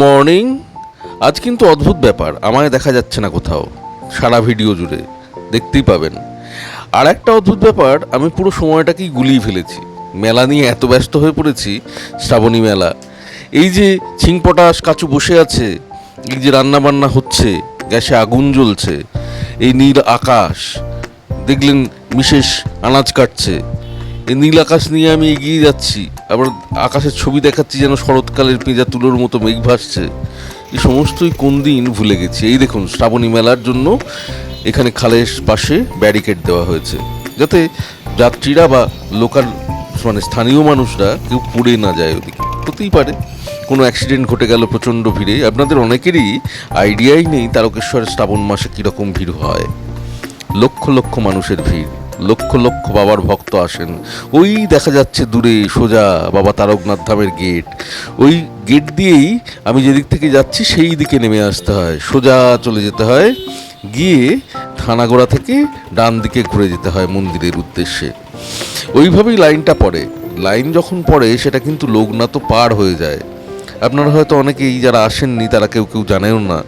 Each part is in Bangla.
মর্নিং? আজ কিন্তু অদ্ভুত ব্যাপার, আমায় দেখা যাচ্ছে না কোথাও। সারা ভিডিও জুড়ে, দেখতেই পাবেন। আর একটা অদ্ভুত ব্যাপার, আমি পুরো সময়টাকেই গুলিয়ে ফেলেছি। মেলা নিয়ে এত ব্যস্ত হয়ে পড়েছি, শ্রাবণী মেলা। এই যে ছিংপটাশ কাচু বসে আছে, এই যে রান্না বান্না হচ্ছে, গ্যাসে আগুন জ্বলছে, এই নীল আকাশ, দেখলেন বিশেষ আনাজ কাটছে। এই নীল আকাশ নিয়ে আমি এগিয়ে যাচ্ছি। আবার আকাশের ছবি দেখাচ্ছি যেন শরৎকালের পেঁজা তুলোর মতো মেঘ ভাসছে। এই সমস্তই কোন দিন ভুলে গেছি। এই দেখুন, শ্রাবণী মেলার জন্য এখানে খালের পাশে ব্যারিকেড দেওয়া হয়েছে। যাতে যাত্রীরা বা লোকাল মানে স্থানীয় মানুষরা কেউ পড়ে না যায় ওদিকে। হতেই পারে, কোনো অ্যাক্সিডেন্ট ঘটে গেল প্রচণ্ড ভিড়ে। আপনাদের অনেকেরই আইডিয়াই নেই তারকেশ্বরের শ্রাবণ মাসে কীরকম ভিড় হয়। লক্ষ লক্ষ মানুষের ভিড়। লক্ষ লক্ষ বাবার ভক্ত আসেন। ওই দেখা যাচ্ছে দূরে সোজা বাবা তারকনাথ ধামের গেট। ওই গেট দিয়েই আমি যেদিক থেকে যাচ্ছি সেই দিকে নেমে আসতে হয়। সোজা চলে যেতে হয়। গিয়ে থানাগোড়া থেকে ডান দিকে ঘুরে যেতে হয় মন্দিরের উদ্দেশ্যে। ওইভাবেই লাইনটা পড়ে। লাইন যখন পড়ে, সেটা কিন্তু লোকনাথ পার হয়ে যায়। আপনারা হয়তো অনেকেই যারা আসেননি, তারা কেউ কেউ জানেও না।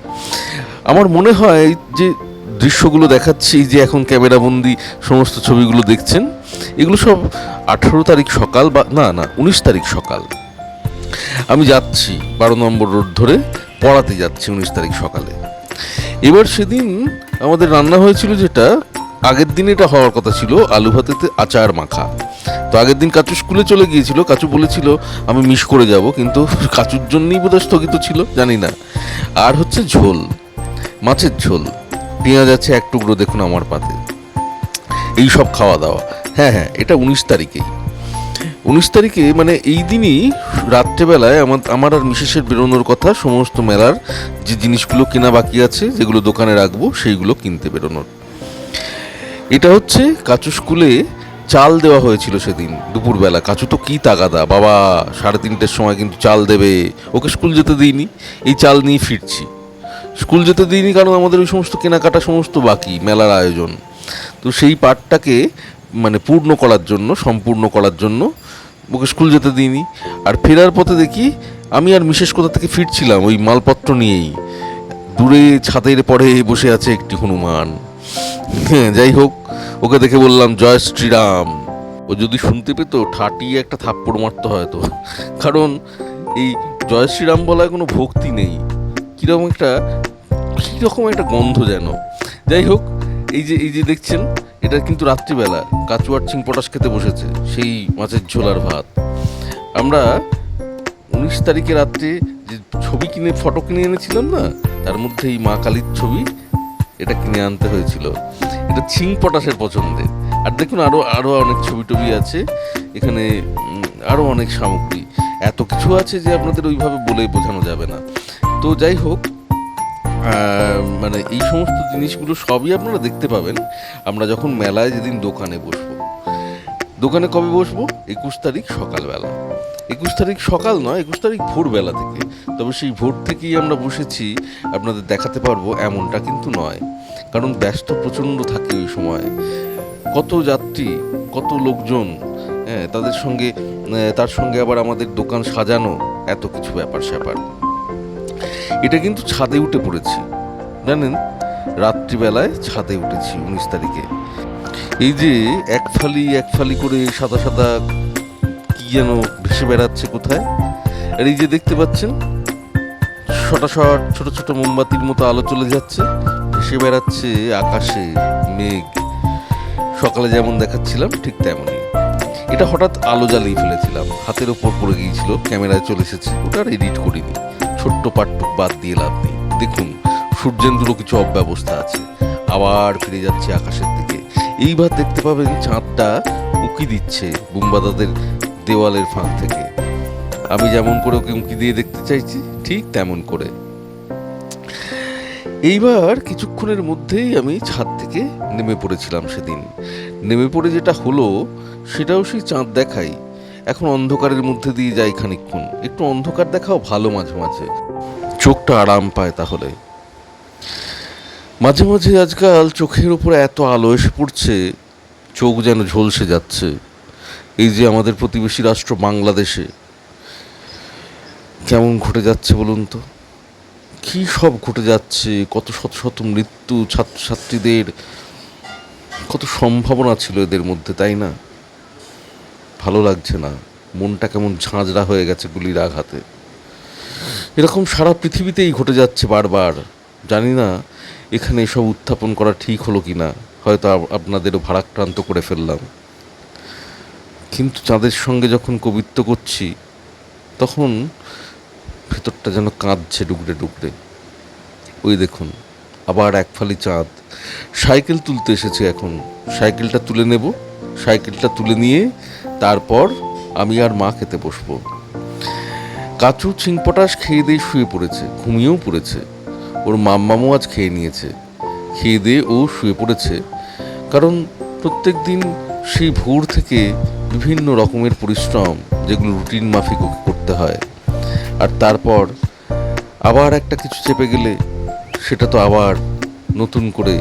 আমার মনে হয় যে দৃশ্যগুলো দেখাচ্ছি যে এখন ক্যামেরাবন্দি সমস্ত ছবিগুলো দেখছেন, এগুলো সব আঠেরো তারিখ সকাল বা, না না, উনিশ তারিখ সকাল। আমি যাচ্ছি বারো নম্বর রোড ধরে, পড়াতে যাচ্ছি উনিশ তারিখ সকালে। এবার সেদিন আমাদের রান্না হয়েছিল যেটা, আগের দিন এটা হওয়ার কথা ছিল, আলু ভাতেতে আচার মাখা। তো আগের দিন কাচু স্কুলে চলে গিয়েছিল, কাচু বলেছিল, আমি মিস করে যাব কিন্তু কাচুর জন্যই বোধহয় স্থগিত ছিল, জানি না। আর হচ্ছে ঝোল, মাছের ঝোল। পেঁয়াজ আছে এক টুকরো দেখুন আমার পাতে। এই সব খাওয়া দাওয়া। হ্যাঁ হ্যাঁ এটা উনিশ তারিখেই উনিশ তারিখে মানে এই দিনই রাত্রেবেলায় আমার আমার আর মিসেসের বেরোনোর কথা সমস্ত মেলার যে জিনিসগুলো কেনা বাকি আছে, যেগুলো দোকানে রাখব, সেইগুলো কিনতে বেরোনোর। এটা হচ্ছে কাচু স্কুলে চাল দেওয়া হয়েছিল সেদিন, দুপুরবেলা। কাচু তো কী তাগাদা, বাবা, সাড়ে তিনটের সময় কিন্তু চাল দেবে। ওকে স্কুল যেতে দিইনি, এই চাল নিয়ে ফিরছি। স্কুল যেতে দিইনি কারণ আমাদের ওই সমস্ত কেনাকাটা সমস্ত বাকি, মেলার আয়োজন। তো সেই পার্টটাকে মানে পূর্ণ করার জন্য, সম্পূর্ণ করার জন্য ওকে স্কুল যেতে দিইনি। আর ফেরার পথে দেখি আমি আর বিশেষ কোথা থেকে ফিরছিলাম, ওই মালপত্র নিয়েই। দূরে ছাদের পরে বসে আছে একটি হনুমান। হ্যাঁ যাই হোক, ওকে দেখে বললাম, জয় শ্রীরাম। ও যদি শুনতে পেতো ঠাটিয়ে একটা থাপ্পড় মারতে হয়তো কারণ এই জয় শ্রীরাম বলায় কোনো ভক্তি নেই। কীরকম একটা কীরকম একটা গন্ধ যেন। যাই হোক, এই যে এই যে দেখছেন, এটা কিন্তু রাত্রিবেলা। কাচুয়ার চিং পটাশ খেতে বসেছে, সেই মাছের ঝোলার ভাত। আমরা উনিশ তারিখে রাত্রে যে ছবি কিনে, ফটো কিনে এনেছিলাম না, তার মধ্যে এই মা কালীর ছবি, এটা কিনে আনতে হয়েছিল। এটা ছিং পটাশের পছন্দের। আর দেখুন আরও আরও অনেক ছবি টবি আছে। এখানে আরও অনেক সামগ্রী। এত কিছু আছে যে আপনাদের ওইভাবে বলে বোঝানো যাবে না। তো যাই হোক মানে এই সমস্ত জিনিসগুলো সবই আপনারা দেখতে পাবেন। আমরা যখন মেলায় যেদিন দোকানে বসবো, দোকানে কবে বসবো? একুশ তারিখ সকালবেলা। একুশ তারিখ সকাল নয়, একুশ তারিখ ভোরবেলা থেকে। তবে সেই ভোর থেকেই আমরা বসেছি, আপনাদের দেখাতে পারব এমনটা কিন্তু নয়। কারণ ব্যস্ত প্রচণ্ড থাকে ওই সময়। কত যাত্রী, কত লোকজন হ্যাঁ তাদের সঙ্গে তার সঙ্গে আবার আমাদের দোকান সাজানো, এত কিছু ব্যাপার স্যাপার এটা কিন্তু ছাদে উঠে পড়েছি। জানেন, রাত্রিবেলায় ছাদে উঠেছি উনিশ তারিখে। এই যে এক ফালি এক ফালি করে সাদা সাদা কি যেন ভেসে বেড়াচ্ছে কোথায়? আর এই যে দেখতে পাচ্ছেন শটাশট ছোট ছোট মোমবাতির মতো আলো চলে যাচ্ছে, ভেসে বেড়াচ্ছে আকাশে মেঘ। সকালে যেমন দেখাচ্ছিলাম, ঠিক তেমনই। এটা হঠাৎ আলো জ্বালিয়ে ফেলেছিলাম, হাতের ওপর পড়ে গিয়েছিল, ক্যামেরায় চলে এসেছে, ওটা আর এডিট করিনি। ছোট্ট পাটটুক বাদ দিয়ে লাভ নেই। দেখুন, সূর্যেন্দুরও কিছু অব্যবস্থা আছে। আবার ফিরে যাচ্ছে আকাশের দিকে। এইবার দেখতে পাবেন চাঁদটা উঁকি দিচ্ছে বুম্বাদাদের দেওয়ালের ফাঁক থেকে। আমি যেমন করে ওকে উঁকি দিয়ে দেখতে চাইছি, ঠিক তেমন করে। এইবার কিছুক্ষণের মধ্যেই আমি ছাদ থেকে নেমে পড়েছিলাম সেদিন। নেমে পড়ে যেটা হলো, সেটাও সেই চাঁদ দেখাই। অন্ধকারের মধ্যে দিয়ে যাই খানিকক্ষণ। একটু অন্ধকার দেখাও ভালো মাঝে মাঝে। চোখটা আরাম পায় তাহলে। মাঝে মাঝে আজকাল চোখের উপর এত আলো এসে পড়ছে, চোখ যেন ঝলসে যাচ্ছে। এই যে আমাদের প্রতিবেশী রাষ্ট্র বাংলাদেশে। কেমন ঘটে যাচ্ছে বলুন তো? কী সব ঘটে যাচ্ছে? কত শত শত মৃত্যু ছাত্রছাত্রীদের। কত সম্ভাবনা ছিল এদের মধ্যে, তাই না? ভালো লাগছে না। মনটা কেমন ঝাঁঝরা হয়ে গেছে গুলির আঘাতে। এরকম সারা পৃথিবীতেই ঘটে যাচ্ছে বারবার। জানি না এখানে এসব উত্থাপন করা ঠিক হলো কি না হয়তো আপনাদেরও ভারাক্রান্ত করে ফেললাম। কিন্তু চাঁদের সঙ্গে যখন কবিত্ব করছি, তখন ভেতরটা যেন কাঁদছে ডুকরে ডুকরে ওই দেখুন, আবার এক ফালি চাঁদ। সাইকেল তুলতে এসেছে এখন। সাইকেলটা তুলে নেব, সাইকেলটা তুলে নিয়ে তারপর আমি আর মা খেতে বসবো। কাচু চিংপটাশ খেয়ে দিয়ে শুয়ে পড়েছে, ঘুমিয়েও পড়েছে। ওর মাম্মামও আজ খেয়ে নিয়েছে। খেয়ে দিয়ে ও শুয়ে পড়েছে। কারণ প্রত্যেক দিন সেই ভোর থেকে বিভিন্ন রকমের পরিশ্রম যেগুলো রুটিন মাফিক ওকে করতে হয়। আর তারপর আবার একটা কিছু চেপে গেলে সেটা তো আবার নতুন করে।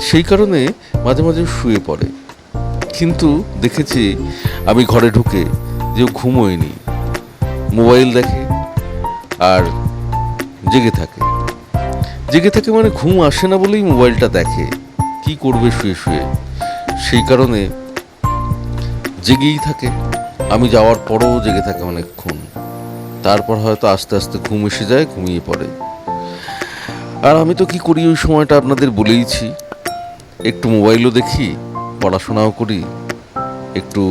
সেই কারণে মাঝে মাঝে শুয়ে পড়ে। কিন্তু দেখেছি আমি ঘরে ঢুকে যে ঘুমোয়নি, মোবাইল দেখে আর জেগে থাকে। জেগে থাকে মানে ঘুম আসে না বলেই মোবাইলটা দেখে, কি করবে শুয়ে শুয়ে। সেই কারণে জেগেই থাকে। আমি যাওয়ার পরও জেগে থাকে অনেকক্ষণ। তারপর হয়তো আস্তে আস্তে ঘুম এসে যায়, ঘুমিয়ে পড়ে। আর আমি তো কি করি ওই সময়টা আপনাদের বলেইছি। একটু মোবাইলও দেখি পড়াশোনাও করি, একটু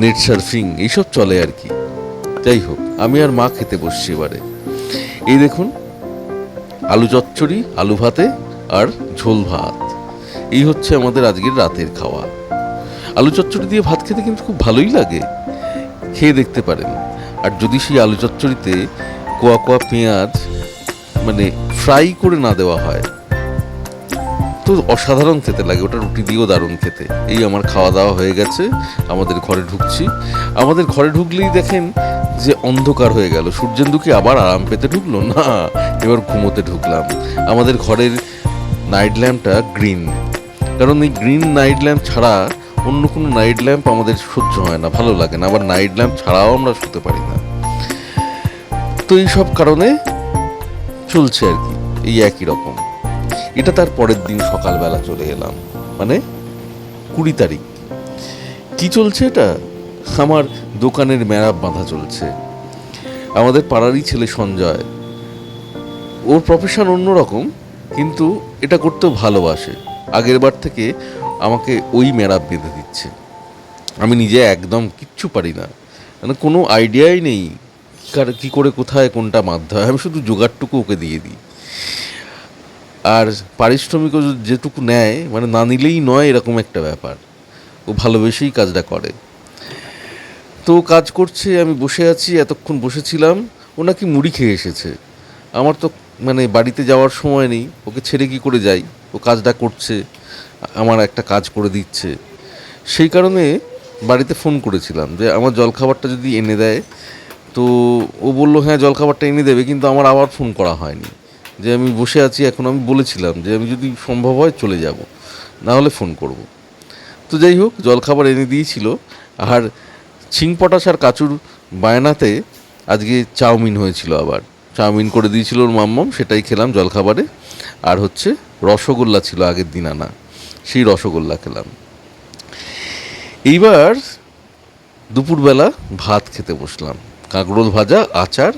নেট সার্ফিং, এইসব চলে আর কি। যাই হোক, আমি আর মা খেতে বসছি এবারে। এই দেখুন, আলু চচ্চড়ি, আলু ভাতে আর ঝোল ভাত। এই হচ্ছে আমাদের আজকের রাতের খাওয়া। আলু চচ্চড়ি দিয়ে ভাত খেতে কিন্তু খুব ভালোই লাগে, খেয়ে দেখতে পারেন। আর যদি সেই আলু চচ্চড়িতে কোয়া কোয়া পেঁয়াজ মানে ফ্রাই করে না দেওয়া হয় তো অসাধারণ খেতে লাগে, ওটা রুটি দিয়েও দারুণ খেতে। এই আমার খাওয়া দাওয়া হয়ে গেছে, আমাদের ঘরে ঢুকছি। আমাদের ঘরে ঢুকলেই দেখেন যে অন্ধকার হয়ে গেল। সূর্যেন্দু কি আবার আরাম পেতে ঢুকলো? না, এবার ঘুমোতে ঢুকলাম। আমাদের ঘরের নাইট ল্যাম্পটা গ্রিন কারণ এই গ্রিন নাইট ল্যাম্প ছাড়া অন্য কোনো নাইট ল্যাম্প আমাদের সহ্য হয় না, ভালো লাগে না। আবার নাইট ল্যাম্প ছাড়াও আমরা শুতে পারি না। তো এই সব কারণে চলছে আর কি, এই একই রকম। এটা তার পরের দিন সকালবেলা চলে এলাম। মানে কুড়ি তারিখ। কি চলছে এটা? আমার দোকানের মেরাপ বাঁধা চলছে। আমাদের পাড়ারই ছেলে সঞ্জয়। ওর প্রফেশন অন্যরকম, কিন্তু এটা করতেও ভালোবাসে। আগের বার থেকে আমাকে ওই মেরাপ বেঁধে দিচ্ছে। আমি নিজে একদম কিচ্ছু পারি না। মানে কোনো আইডিয়াই নেই। কার- কি করে কোথায় কোনটা হয়? আমি শুধু জোগাড়টুকু ওকে দিয়ে দিই। আর পারিশ্রমিকও যেটুকু নেয় মানে না নিলেই নয় এরকম একটা ব্যাপার। ও ভালোবেসেই কাজটা করে। তো কাজ করছে, আমি বসে আছি, এতক্ষণ বসেছিলাম, ও নাকি মুড়ি খেয়ে এসেছে। আমার তো মানে বাড়িতে যাওয়ার সময় নেই, ওকে ছেড়ে কি করে যাই? ও কাজটা করছে, আমার একটা কাজ করে দিচ্ছে। সেই কারণে বাড়িতে ফোন করেছিলাম যে, আমার জলখাবারটা যদি এনে দেয়, তো ও বলল হ্যাঁ জলখাবারটা এনে দেবে, কিন্তু আমার আবার ফোন করা হয়নি। যে আমি বসে আছি, এখন আমি বলেছিলাম যে আমি যদি সম্ভব হয় চলে যাব না হলে ফোন করব। তো যাই হোক, জলখাবার এনে দিয়েছিল। আর ছিংপটাশ আর কাচুর বায়নাতে আজকে চাউমিন হয়েছিল আবার। চাউমিন করে দিয়েছিল ওর মাম্মাম, সেটাই খেলাম জলখাবারে। আর হচ্ছে রসগোল্লা ছিল আগের দিন আনা, সেই রসগোল্লা খেলাম। এইবার দুপুরবেলা ভাত খেতে বসলাম, কাঁকরোল ভাজা, আচার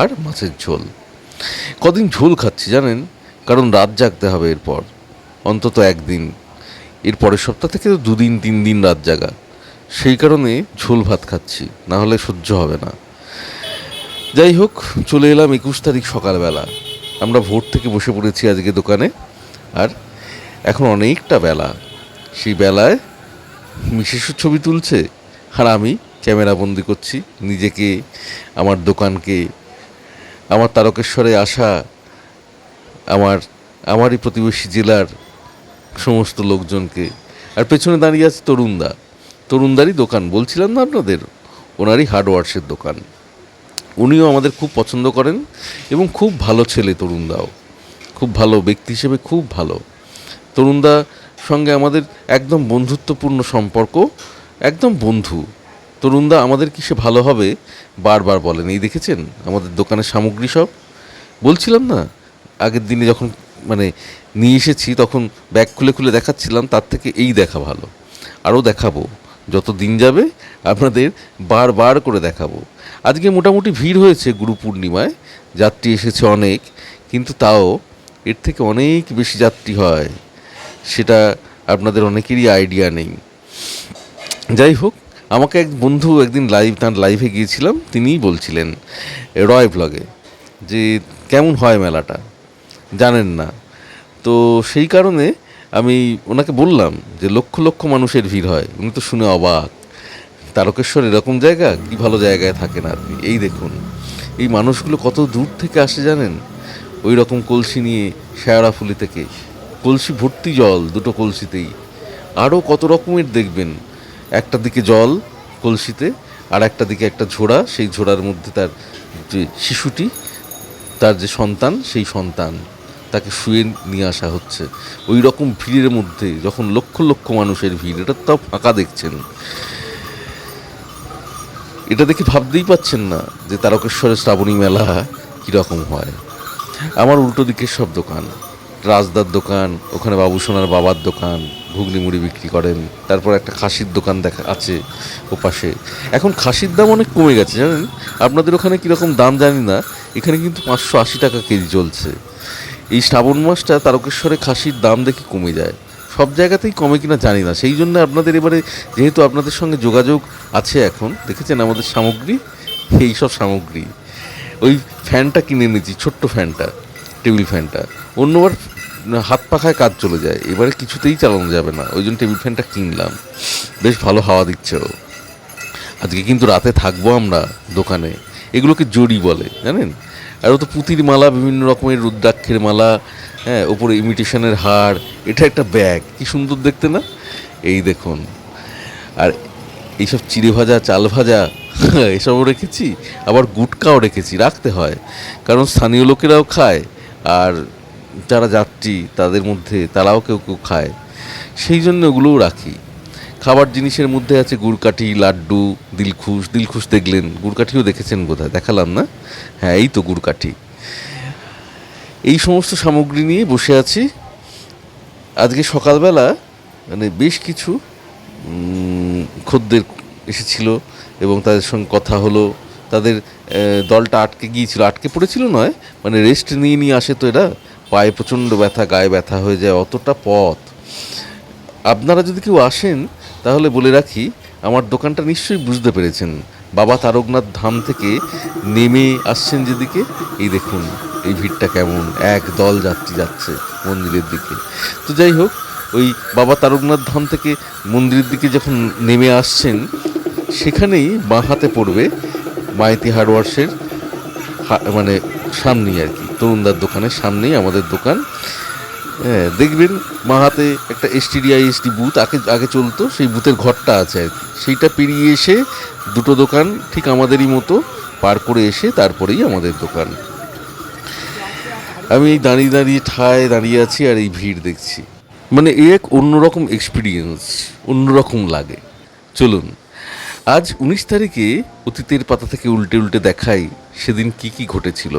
আর মাছের ঝোল। কদিন ঝোল খাচ্ছি, জানেন? কারণ রাত জাগতে হবে এরপর, অন্তত একদিন। এর পরের সপ্তাহ থেকে তো দুদিন, তিন দিন রাত জাগা। সেই কারণে ঝোল ভাত খাচ্ছি, না হলে সহ্য হবে না। যাই হোক, চলে এলাম একুশ তারিখ সকালবেলা। আমরা ভোর থেকে বসে পড়েছি আজকে দোকানে, আর এখন অনেকটা বেলা। সেই বেলায় মিশেষও ছবি তুলছে, আর আমি ক্যামেরা বন্দি করছি, নিজেকে, আমার দোকানকে আমার তারকেশ্বরে আসা আমার, আমারই প্রতিবেশী জেলার সমস্ত লোকজনকে। আর পেছনে দাঁড়িয়ে আছে তরুণদা। তরুণদারই দোকান, বলছিলাম না আপনাদের? ওনারই হার্ডওয়ার্সের দোকান। উনিও আমাদের খুব পছন্দ করেন এবং খুব ভালো ছেলে তরুণদাও। খুব ভালো, ব্যক্তি হিসেবে খুব ভালো। তরুণদা সঙ্গে আমাদের একদম বন্ধুত্বপূর্ণ সম্পর্ক, একদম বন্ধু। তরুণদা আমাদের কিসে ভালো হবে? বারবার বলেন। এই দেখেছেন? আমাদের দোকানের সামগ্রী সব। বলছিলাম না, আগের দিনে যখন মানে নিয়ে এসেছি, তখন ব্যাগ খুলে খুলে দেখাচ্ছিলাম, তার থেকে এই দেখা ভালো। আরও দেখাবো। যত দিন যাবে, আপনাদের বারবার করে দেখাবো। আজকে মোটামুটি ভিড় হয়েছে গুরু পূর্ণিমায়। যাত্রী এসেছে অনেক, কিন্তু তাও এর থেকে অনেক বেশি যাত্রী হয়। সেটা আপনাদের অনেকেরই আইডিয়া নেই। যাই হোক আমাকে এক বন্ধু একদিন লাইভ তার লাইভে গিয়েছিলাম, তিনিই বলছিলেন, রয় ব্লগে যে কেমন হয় মেলাটা? জানেন না। তো সেই কারণে আমি ওনাকে বললাম যে লক্ষ লক্ষ মানুষের ভিড় হয়। উনি তো শুনে অবাক। তারকেশ্বর এরকম জায়গা? কি ভালো জায়গায় থাকেন আপনি? এই দেখুন, এই মানুষগুলো কত দূর থেকে আসে জানেন? ওই রকম কলসি নিয়ে শেয়ারাফুলি থেকে। কলসি ভর্তি জল, দুটো কলসিতেই। আরও কত রকমের দেখবেন? একটা দিকে জল কলসিতে আর একটা দিকে একটা ঝোড়া, সেই ঝোড়ার মধ্যে তার যে শিশুটি, তার যে সন্তান, সেই সন্তান তাকে শুয়ে নিয়ে আসা হচ্ছে। ওই রকম ভিড়ের মধ্যে, যখন লক্ষ লক্ষ মানুষের ভিড়, এটা তাও ফাঁকা দেখছেন। এটা দেখে ভাবতেই পাচ্ছেন না যে তারকেশ্বরের শ্রাবণী মেলা কীরকম হয়। আমার উল্টো দিকের সব দোকান, রাজদার দোকান, ওখানে বাবু সোনার বাবার দোকান ঘুগনি মুড়ি বিক্রি করেন, তারপর একটা খাসির দোকান দেখা, আছে ও পাশে এখন খাসির দাম অনেক কমে গেছে, জানেন? আপনাদের ওখানে কীরকম দাম জানি না, এখানে কিন্তু পাঁচশো আশি টাকা কেজি চলছে। এই শ্রাবণ মাসটা তারকেশ্বরে খাসির দাম দেখে কমে যায়। সব জায়গাতেই কমে কিনা জানি না, সেই জন্য আপনাদের এবারে যেহেতু আপনাদের সঙ্গে যোগাযোগ আছে এখন, দেখেছেন আমাদের সামগ্রী? এই সব সামগ্রী। ওই ফ্যানটা কিনে নিয়েছি ছোট্ট ফ্যানটা, টেবিল ফ্যানটা। অন্যবার হাত পাখায় কাজ চলে যায়। এবারে কিছুতেই চালানো যাবে না। ওই জন্য টেবিল ফ্যানটা কিনলাম। বেশ ভালো হাওয়া দিচ্ছে ও। আজকে কিন্তু রাতে থাকব আমরা দোকানে। এগুলোকে জড়ি বলে, জানেন? আর ও তো পুঁতির মালা, বিভিন্ন রকমের রুদ্রাক্ষের মালা হ্যাঁ ওপরে ইমিটেশনের হার। এটা একটা ব্যাগ। কি সুন্দর দেখতে না? এই দেখুন। আর এইসব চিড়ে ভাজা, চাল ভাজা, এসবও রেখেছি। আবার গুটকাও রেখেছি। রাখতে হয়। কারণ স্থানীয় লোকেরাও খায়। আর যারা যাত্রী, তাদের মধ্যে তারাও কেউ কেউ খায়। সেই জন্য ওগুলোও রাখি। খাবার জিনিসের মধ্যে আছে গুড়কাঠি, লাড্ডু, দিলখুশ। দিলখুশ দেখলেন, গুড়কাঠিও দেখেছেন বোধহয়? দেখালাম না? হ্যাঁ এই তো গুড়কাঠি। এই সমস্ত সামগ্রী নিয়ে বসে আছি। আজকে সকালবেলা মানে বেশ কিছু খদ্দের এসেছিল এবং তাদের সঙ্গে কথা হলো। তাদের দলটা আটকে গিয়েছিল। আটকে পড়েছিল নয় মানে রেস্ট নিয়ে নিয়ে আসে তো এরা। পায়ে প্রচণ্ড ব্যথা, গায়ে ব্যথা হয়ে যায়, অতটা পথ। আপনারা যদি কেউ আসেন, তাহলে বলে রাখি, আমার দোকানটা নিশ্চয়ই বুঝতে পেরেছেন। বাবা তারকনাথ ধাম থেকে নেমে আসছেন যেদিকে। এই দেখুন, এই ভিড়টা কেমন। এক দল যাত্রী যাচ্ছে মন্দিরের দিকে। তো যাই হোক, ওই বাবা তারকনাথ ধাম থেকে মন্দিরের দিকে যখন নেমে আসছেন, সেখানেই বাঁ হাতে পড়বে মাইতি হার্ডওয়ার্সের মানে সামনেই আর কি। তরুণদার দোকানের সামনেই আমাদের দোকান। হ্যাঁ দেখবেন মা হাতে একটা এসটিডিআই এসটি বুথ আগে আগে চলতো, সেই বুথের ঘরটা আছে আর কি। সেইটা পেরিয়ে এসে দুটো দোকান ঠিক আমাদেরই মতো পার করে এসে তারপরেই আমাদের দোকান। আমি এই দাঁড়িয়ে দাঁড়িয়ে ঠায় দাঁড়িয়ে আছি আর এই ভিড় দেখছি। মানে এ এক অন্যরকম এক্সপিরিয়েন্স অন্যরকম লাগে। চলুন, আজ উনিশ তারিখে অতীতের পাতা থেকে উল্টে উল্টে দেখাই সেদিন কি কি ঘটেছিল।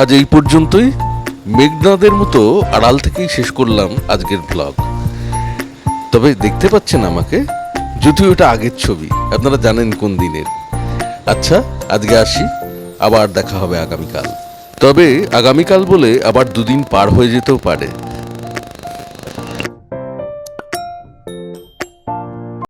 আজ এই পর্যন্তই। মেঘনাদের মতো আড়াল থেকেই শেষ করলাম আজকের ব্লগ তবে দেখতে পাচ্ছেন আমাকে? যদিও এটা আগের ছবি, আপনারা জানেন কোন দিনের। আচ্ছা আজকে আসি, আবার দেখা হবে আগামীকাল। তবে আগামীকাল বলে আবার দুদিন পার হয়ে যেতেও পারে।